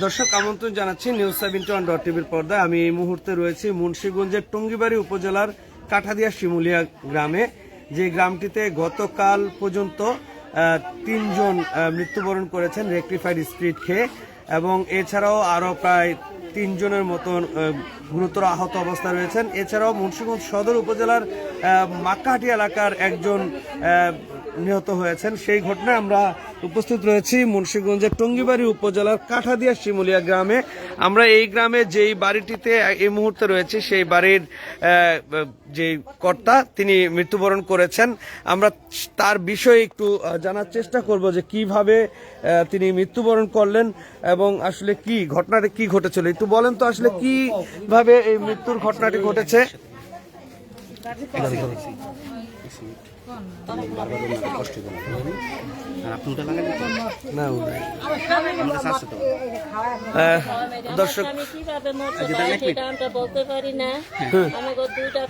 দর্শক, আমন্ত্রণ জানাচ্ছি নিউজ সেভেন্টি ওয়ান ডট টিভির পর্দায়। আমি এই মুহূর্তে রয়েছি মুন্সীগঞ্জের টঙ্গিবাড়ি উপজেলার কাঠাদিয়া শিমুলিয়া গ্রামে। যে গ্রামটিতে গতকাল পর্যন্ত তিনজন মৃত্যুবরণ করেছেন রেক্টিফাইড স্ট্রিট খেয়ে এবং এছাড়াও আরও প্রায় তিনজনের মতন গুরুতর আহত অবস্থায় রয়েছেন। এছাড়াও মুন্সিগঞ্জ সদর উপজেলার মাক্কাহাটি এলাকার একজন নিহত হয়েছেন। সেই ঘটনায় আমরা উপস্থিত রয়েছি মুন্সীগঞ্জের টঙ্গিবাড়ি উপজেলার কাঠাদিয়া শিমুলিয়া গ্রামে। আমরা এই গ্রামে যেই বাড়িটিতে এই মুহূর্তে রয়েছে, সেই বাড়ির যে কর্তা, তিনি মৃত্যুবরণ করেছেন। আমরা তার বিষয়ে একটু জানার চেষ্টা করব যে কীভাবে তিনি মৃত্যুবরণ করলেন এবং আসলে কি ঘটনাটা কি ঘটেছিল। একটু বলেন তো আসলে কীভাবে এই মৃত্যুর ঘটনাটি ঘটেছে। কষ্ট? না। দর্শক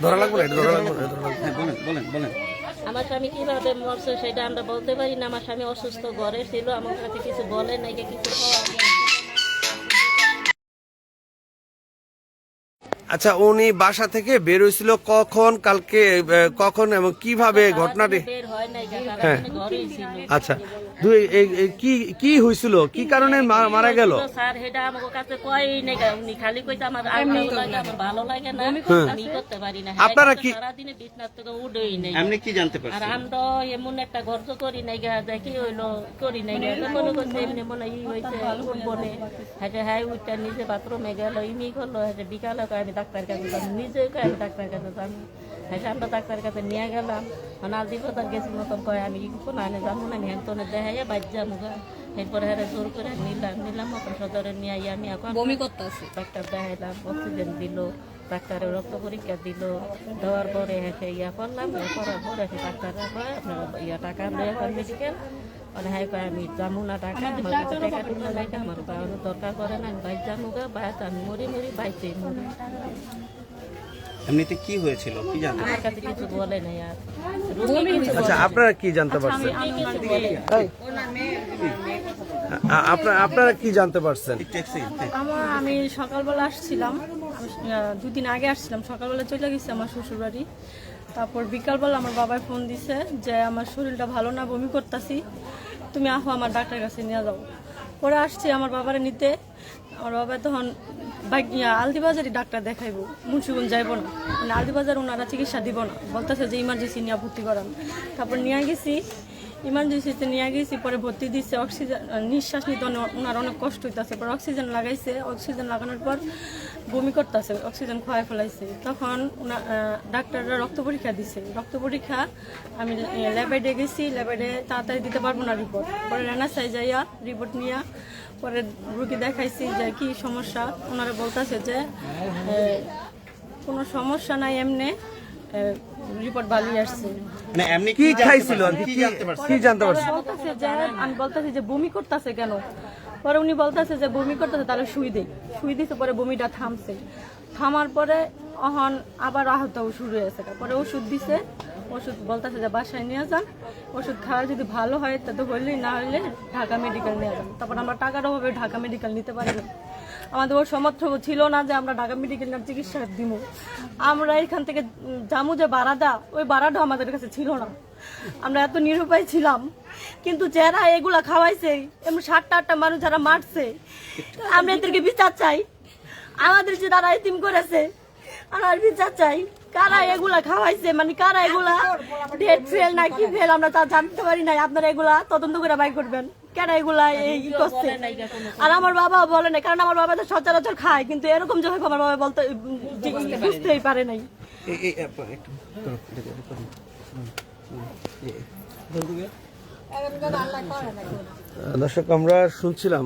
ধরা লাগবে ধরা লাগবে। হ্যাঁ বলেন বলেন বলেন। আমার স্বামী কীভাবে মরছে সেটা আমরা বলতে পারি না। আমার স্বামী অসুস্থ ঘরে ছিল আমার কাছে কিছু বলে নাই যে কিছু আচ্ছা উনি বাসা থেকে বের হয়েছিল কখন কালকে কখন এবং কীভাবে ঘটনাটি হয় আচ্ছা। দুই কি কি হয়েছিল কি কারণে মারা গেল? স্যার সেটা আমার কাছে কই নাই উনি খালি কইতে আমার আর ভালো আমার ভালো লাগে না। আমি করতে পারি না। আপনারা কি- সারাদিনে বিছনার থেকে উঠেই নাই। আপনি কি জানতে আর আমরা এমন একটা গর্ত করি নাই গা দেখি হইল করি নাই গা। তো মনে করছে এমনি মনে ই হয়েছে বনে হেঁটে হ্যাঁ উঠটা নিজে বাথরুমে গেল ইমি করল হেঁটে বিকালে কয় আমি ডাক্তার কাছে নিজে আমি ডাক্তার কাছে যাব হ্যাঁ আমরা ডাক্তার কাছে নিয়ে গেলাম। নালদি বাজার গেছি মতন কয় আমি কোন আনে যাব না? আমি হ্যাঁ দেখাইয়া বাজ যাব গা এরপরে হ্যাঁ জোর করে নিলাম নিলাম মতন সদরে নিয়ে আইয়া আমি এখন বমি করতেছে। ডাক্তার দেখাইলাম অক্সিজেন দিল ডাক্তারের রক্ত পরীক্ষা দিল দেওয়ার পরে হেসে ইয়া করলাম করার পরে ডাক্তাররা কয় আপনার ইয়া টাকা এখন মেডিকেল মানে হ্যাঁ কয় আমি যাব না টাকা টাকা টুকা নাই আমার দরকার করে না আমি বাইর যাব গা বাইর আমি মরি মরি বাইতেই মরি। এমনিতে কি হয়েছিল? কি জানতে আমার কাছে কিছু বলে নাই আর। আচ্ছা আপনারা কি জানতে পারছেন? আপনারা আপনারা কি জানতে পারছেন। আমার আমি সকালবেলা আসছিলাম। আমি, দুদিন আগে আসছিলাম। সকালবেলা চলে গেছি আমার শ্বশুর বাড়ি তারপর বিকালবেলা আমার বাবাই ফোন দিছে যে আমার শরীরটা ভালো না বমি করতেছি। তুমি আহো আমার ডাক্তার কাছে নিয়ে যাও। পরে আসছি আমার বাবারে নিতে। আমার বাবা তখন বাইক আলদিবাজারই ডাক্তার দেখাইবো, মুন্সিগঞ্জ যাইব না। মানে আলদিবাজার ওনারা চিকিৎসা দিব না। বলতেছে যে ইমার্জেন্সি নিয়ে ভর্তি করান। তারপর নিয়ে গেছি। ইমার্জেন্সিতে নিয়ে গেছি পরে ভর্তি দিচ্ছে অক্সিজেন নিঃশ্বাস নিতে ওনার অনেক কষ্ট হইতেছে পরে অক্সিজেন লাগাইছে অক্সিজেন লাগানোর পর বমি করতেছে অক্সিজেন খোয়াই ফেলাইছে। তখন ওনা আহ, ডাক্তাররা রক্ত পরীক্ষা দিছে। রক্ত পরীক্ষা আমি ল্যাবেডে গেছি ল্যাবেডে তাড়াতাড়ি দিতে পারব না রিপোর্ট পরে রানাসাই যাইয়া রিপোর্ট নিয়ে পরে রুগী দেখাইছি যে কি সমস্যা। ওনারা বলতেছে যে কোনো সমস্যা নাই এমনি। রিপোর্ট ভালোই আসছে। মানে এমনি কি খাইছিল কি জানতে পারছেন কি জানতে পারছেন বলতেছে যে আমি বলতেছি যে বমি করতেছে কেন? পরে উনি বলতেছে যে বমি করতেছে তাহলে শুই দেই শুই দিছে পরে বমিটা থামছে। থামার পরে অহন আবার আহত শুরু হয়েছে পরে ওষুধ দিছে। ওষুধ বলতেছে যে বাসায় নিয়ে যান। ওষুধ খাওয়া যদি ভালো হয় তাতে হইলেই না হলে ঢাকা মেডিকেল নিয়ে যান। তারপর আমরা টাকার অভাবে ঢাকা মেডিকেল নিতে পারি না। আমাদের ওর সমর্থ ছিল না যে আমরা ঢাকা মেডিকেল নেওয়ার চিকিৎসা দিব আমরা এখান থেকে জামু যে বারাদা, ওই বারাদা আমাদের কাছে ছিল না। আমরা এত নিরুপায় ছিলাম। কিন্তু যারা এগুলা খাওয়াইছে, এমন সাতটা আটটা মানুষ যারা মারছে, আমরা এদেরকে বিচার চাই। আমাদের যে তারা এতিম করেছে, আমার বিচার চাই। কারা এগুলা খাওয়াইছে মানে কারা এগুলা ডেট ফেল না কি ফেল আমরা তা জানতে পারি নাই। আপনারা এগুলা তদন্ত করে বাই করবেন। কেন এগুলা এই ই করছে? আর আমার বাবা বলে না কারণ আমার বাবা তো সচরাচর খায় কিন্তু এরকম যে আমার বাবা বলতে বুঝতেই পারে নাই। এই- দর্শক আমরা শুনছিলাম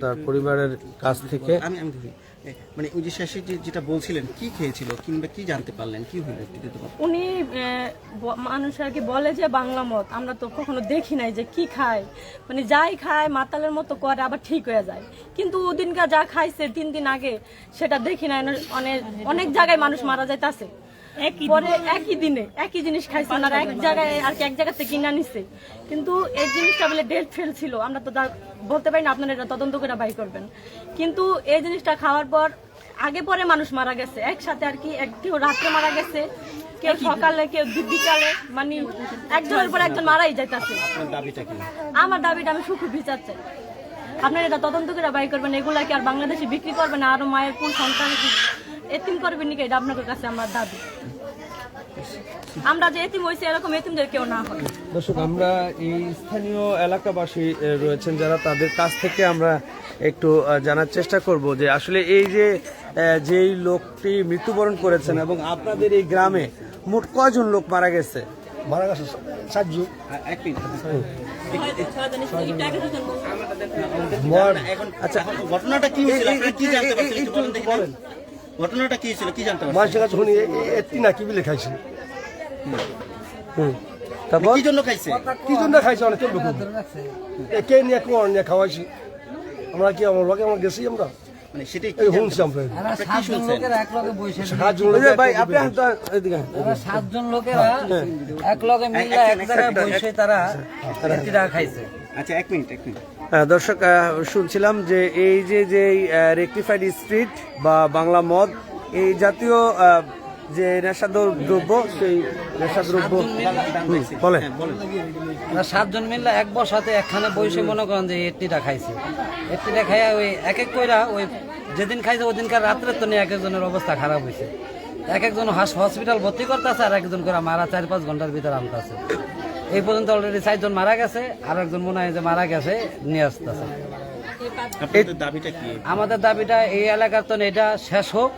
তার পরিবারের কাছ থেকে। আমি আমি মানে ওই যে শেষে যে যেটা বলছিলেন কি খেয়েছিল কিংবা কি জানতে পারলেন কি একটু দিতে উনি মানুষ আর কি বলে যে বাংলা মত আমরা তো কখনো দেখি নাই যে কি খায়। মানে যাই খায় মাতালের মতো করে আবার ঠিক হয়ে যায়। কিন্তু ওদিনকার যা খাইছে তিন দিন আগে সেটা দেখি নাই। অনেক অনেক জায়গায় মানুষ মারা যাইতাছে। পরে একই দিনে একই জিনিস খাইছে ওনারা এক জায়গায় আর কি এক জায়গা থেকে কিনা নিছে কিন্তু এই জিনিসটা বলে ডেট ফেল ছিল। আমরা তো বলতে পারি না আপনারা এটা তদন্ত করে বাই করবেন। কিন্তু এই জিনিসটা খাওয়ার পর আগে পরে মানুষ মারা গেছে। একসাথে আর কি এক কেউ রাত্রে মারা গেছে কেউ সকালে কেউ বিকালে। মানে একজনের পর একজন মারাই যাইতাছে। আমার দাবিটা আমি সুখ বিচার চাই। আপনারা এটা তদন্ত করে বাই করবেন। এগুলা কি আর বাংলাদেশে বিক্রি করবেন না? আরও মায়ের কোন সন্তান এতিম করবেন নাকি? এটা আপনাদের কাছে আমার দাবি। আমরা যে এতিম হয়েছি এরকম এতিমদের কেউ না হয়। দর্শক আমরা এই স্থানীয় এলাকাবাসী রয়েছেন যারা তাদের কাছ থেকে আমরা একটু জানার চেষ্টা করব যে আসলে এই যে যেই লোকটি মৃত্যুবরণ করেছেন এবং আপনাদের এই গ্রামে মোট কয়জন লোক মারা গেছে? মারা গেছে সাতজন। এক মিনিট এখন আচ্ছা। ঘটনাটা কি হয়েছিল? কি জানতে এই- পারছেন একটু বলেন। ঘটনাটা কি হয়েছিল? কি জানতে মানুষের কাছে শুনি এটি না কি বিলে খাইছে? হুম। তারপর কি জন্য খাইছে? কি জন্য খাইছে অনেক চলবে খুব কে নিয়ে কোন নিয়ে খাওয়াইছি? আমরা কি আমার লোকে আমরা গেছি আমরা? মানে সেটাই কি শুনছি আমরা। কি শুনছেন? সাতজন ওই লোক ভাই আপনি এদিকে তারা সাতজন লোকেরা এক লগে মিলে এক জায়গায় বসে তারা খাইছে। আচ্ছা এক মিনিট এক মিনিট। দর্শক শুনছিলাম যে এই যে যে রেকটিফাইড স্ট্রিট বা বাংলা মদ এই জাতীয় যে নেশাদ্র দ্রব্য সেই নেশাদ্রব্য হুম, বলেন। সাতজন মিলে এক বসাতে একখানে বসে মনে করেন যে এটিটা খাইছে। এটিটা খাইয়া ওই এক এক কইরা ওই যেদিন খাইছে ওই দিনকার রাত্রে তো নিয়ে এক একজনের অবস্থা খারাপ হয়েছে এক একজন হাস- হসপিটাল ভর্তি করতেছে আর একজন করে মারা চার পাঁচ ঘণ্টার ভিতরে আনতেছে এই পর্যন্ত অলরেডি চারজন মারা গেছে আর একজন মনে হয় যে মারা গেছে নিয়ে আসতেছে। আমাদের দাবিটা এই এলাকার তো এটা শেষ হোক।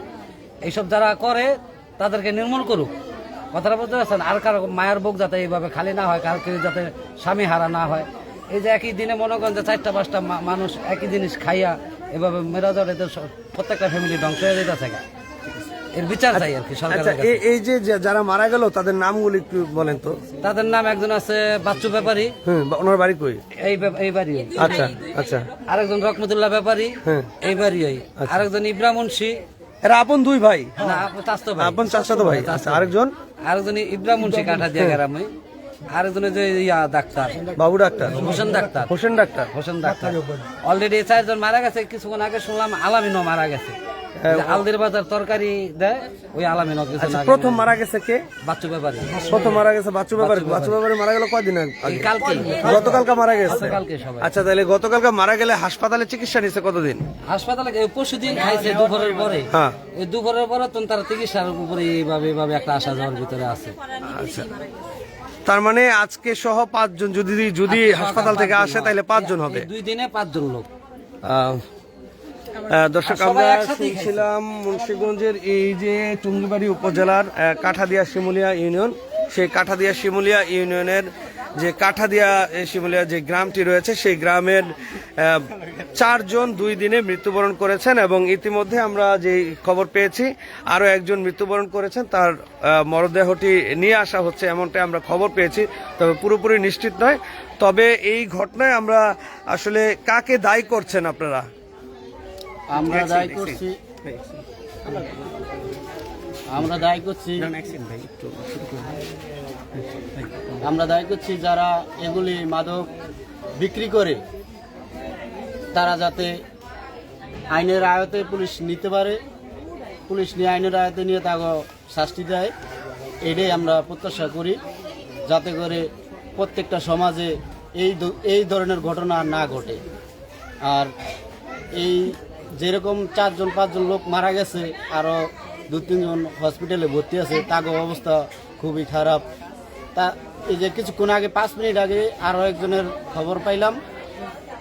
এইসব যারা করে তাদেরকে নির্মূল করুক। কথাটা বুঝতে পারছেন? আর কারও মায়ের বুক যাতে এইভাবে খালি না হয় কার কেউ যাতে স্বামী হারা না হয়। এই যে একই দিনে মনে করেন যে চারটা পাঁচটা মানুষ একই জিনিস খাইয়া এভাবে মেরা যাওয়ার এদের প্রত্যেকটা ফ্যামিলি ধ্বংস হয়ে যেতেছে এর বিচার চাই আর কি আচ্ছা এই- যে যারা মারা গেল তাদের নামগুলি একটু বলেন তো। তাদের নাম একজন আছে বাচ্চু ব্যাপারী। হুম ওনার বাড়ি কই? এই এই বাড়ি আচ্ছা আচ্ছা। আরেকজন রকমতুল্লাহ ব্যাপারী। এই বাড়ি আরেকজন ইব্রামুন্সি এরা আপন দুই ভাই? না ভাই। আপন চাচাতো ভাই। আচ্ছা আরেকজন? আরেকজন ইব্রাহিম মুন্সি কাঠা দিয়া গ্রামে। আরেকজন ওই যে ইয়া doctor. Babu doctor. Hossain doctor. Hossain doctor. Hossain doctor. Already চারজন মারা গেছে। কিছুক্ষণ আগে শুনলাম আলামিনও মারা গেছে। আলদির বাজার তরকারি দেয় ওই আচ্ছা প্রথম মারা গেছে কে? বাচ্চু ব্যাপারে। প্রথম মারা গেছে বাচ্চু ব্যাপারে। বাচ্চু ব্যাপারে মারা গেল কয়দিন আগে? কালকে। গতকালকে মারা গেছে? আচ্ছা তাহলে গতকালকে মারা গেলে হাসপাতালে চিকিৎসা নিছে কতদিন? হাসপাতালে পরশু দিন খাইছে দুপুরের পরে। হ্যাঁ। এই দুপুরের পরে তখন তারা চিকিৎসার উপরে এইভাবে এইভাবে একটা আসা যাওয়ার ভিতরে আছে। আচ্ছা। তার মানে আজকে সহ পাঁচজন যদি যদি হাসপাতাল থেকে আসে তাহলে পাঁচজন হবে। দুই দিনে পাঁচজন লোক। দর্শক আমরা শুনছিলাম মুন্সিগঞ্জের এই যে টুঙ্গিবাড়ি উপজেলার কাঠাদিয়া শিমুলিয়া ইউনিয়ন। সেই কাঠাদিয়া শিমুলিয়া ইউনিয়নের যে কাঠাদিয়া শিমুলিয়া যে গ্রামটি রয়েছে সেই গ্রামের চারজন দুই দিনে মৃত্যুবরণ করেছেন এবং ইতিমধ্যে আমরা যে খবর পেয়েছি আরও একজন মৃত্যুবরণ করেছেন। তার মরদেহটি নিয়ে আসা হচ্ছে এমনটাই আমরা খবর পেয়েছি তবে পুরোপুরি নিশ্চিত নয়। তবে এই ঘটনায় আমরা আসলে কাকে দায়ী করছেন আপনারা? আমরা দায়ী করছি। আমরা দায়ী করছি। আমরা দায়ী করছি যারা এগুলি মাদক বিক্রি করে তারা যাতে আইনের আয়তে পুলিশ নিতে পারে। পুলিশ নিয়ে আইনের আয়তে নিয়ে তাকে শাস্তি দেয়। এটাই আমরা প্রত্যাশা করি যাতে করে প্রত্যেকটা সমাজে এই এই ধরনের ঘটনা না ঘটে। আর এই যেরকম চারজন, পাঁচজন লোক মারা গেছে আরও দু, তিনজন হসপিটালে ভর্তি আছে, তাগো অবস্থা খুবই খারাপ। তা, এই যে কিছুক্ষণ আগে, পাঁচ মিনিট আগে আরও একজনের খবর পাইলাম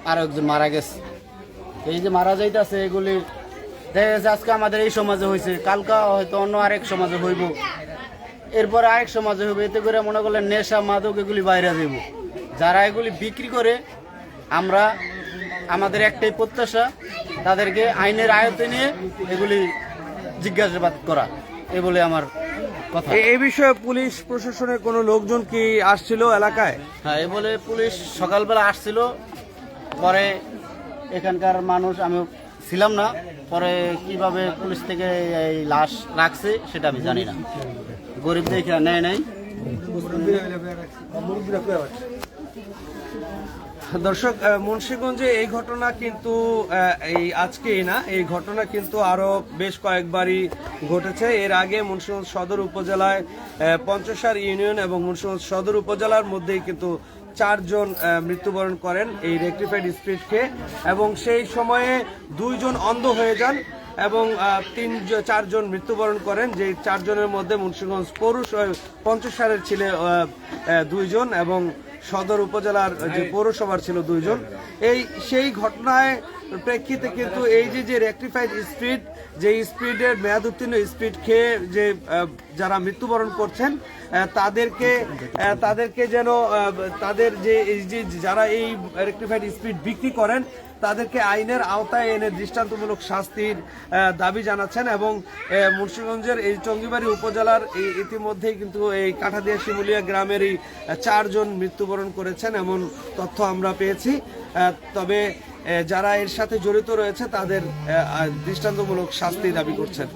আরও একজন মারা গেছে। এই যে মারা যাইতেছে এগুলি, দেখা গেছে আজকে আমাদের এই সমাজে হয়েছে কালকা হয়তো অন্য আরেক সমাজে হইব। এরপরে আরেক সমাজে হবে এতে করে মনে করলেন নেশা, মাদক এগুলি বাইরে দেব। যারা এগুলি বিক্রি করে, আমরা, আমাদের একটাই প্রত্যাশা তাদেরকে আইনের আয়ত্তে নিয়ে এগুলি জিজ্ঞাসাবাদ করা। এ বলে আমার কথা। এ- এই বিষয়ে পুলিশ প্রশাসনের কোনো লোকজন কি আসছিল এলাকায়? হ্যাঁ এ বলে পুলিশ সকালবেলা আসছিল পরে এখানকার মানুষ আমি ছিলাম না পরে কীভাবে পুলিশ থেকে এই লাশ রাখছে সেটা আমি জানি না। গরিব দেখে নেয় নাই। দর্শক মুন্সিগঞ্জে এই ঘটনা কিন্তু এই আজকেই না এই ঘটনা কিন্তু আরও বেশ কয়েকবারই ঘটেছে। এর আগে মুন্সিগঞ্জ সদর উপজেলায় পঞ্চসার ইউনিয়ন এবং মুন্সিগঞ্জ সদর উপজেলার মধ্যেই কিন্তু চারজন মৃত্যুবরণ করেন এই রেক্টিফাইড স্পিড খেয়ে এবং সেই সময়ে দুইজন অন্ধ হয়ে যান এবং তিন চারজন মৃত্যুবরণ করেন। যে চারজনের মধ্যে মুন্সিগঞ্জ পৌরস পঞ্চসারের আহ, দুইজন এবং সদর উপজেলার যে পৌরসভার ছিল দুইজন। এই সেই ঘটনায় প্রেক্ষিতে কিন্তু এই যে যে রেক্টিফাইড স্পিড যে স্পিডের মেয়াদ উত্তীর্ণ স্পিড খেয়ে যে যারা মৃত্যুবরণ করছেন তাদেরকে তাদেরকে যেন তাদের যে যারা এই রেক্টিফাইড স্পিড বিক্রি করেন, তাদেরকে আইনের আওতায় এনে দৃষ্টান্তমূলক শাস্তির দাবি জানাচ্ছেন এবং মুন্সিগঞ্জের এই টঙ্গিবাড়ি উপজেলার ইতিমধ্যেই কিন্তু এই কাঠাদিয়া শিমুলিয়া গ্রামের এই চারজন মৃত্যুবরণ করেছেন, এমন তথ্য আমরা পেয়েছি। তবে যারা এর সাথে জড়িত রয়েছে তাদের দৃষ্টান্তমূলক শাস্তি দাবি করছেন।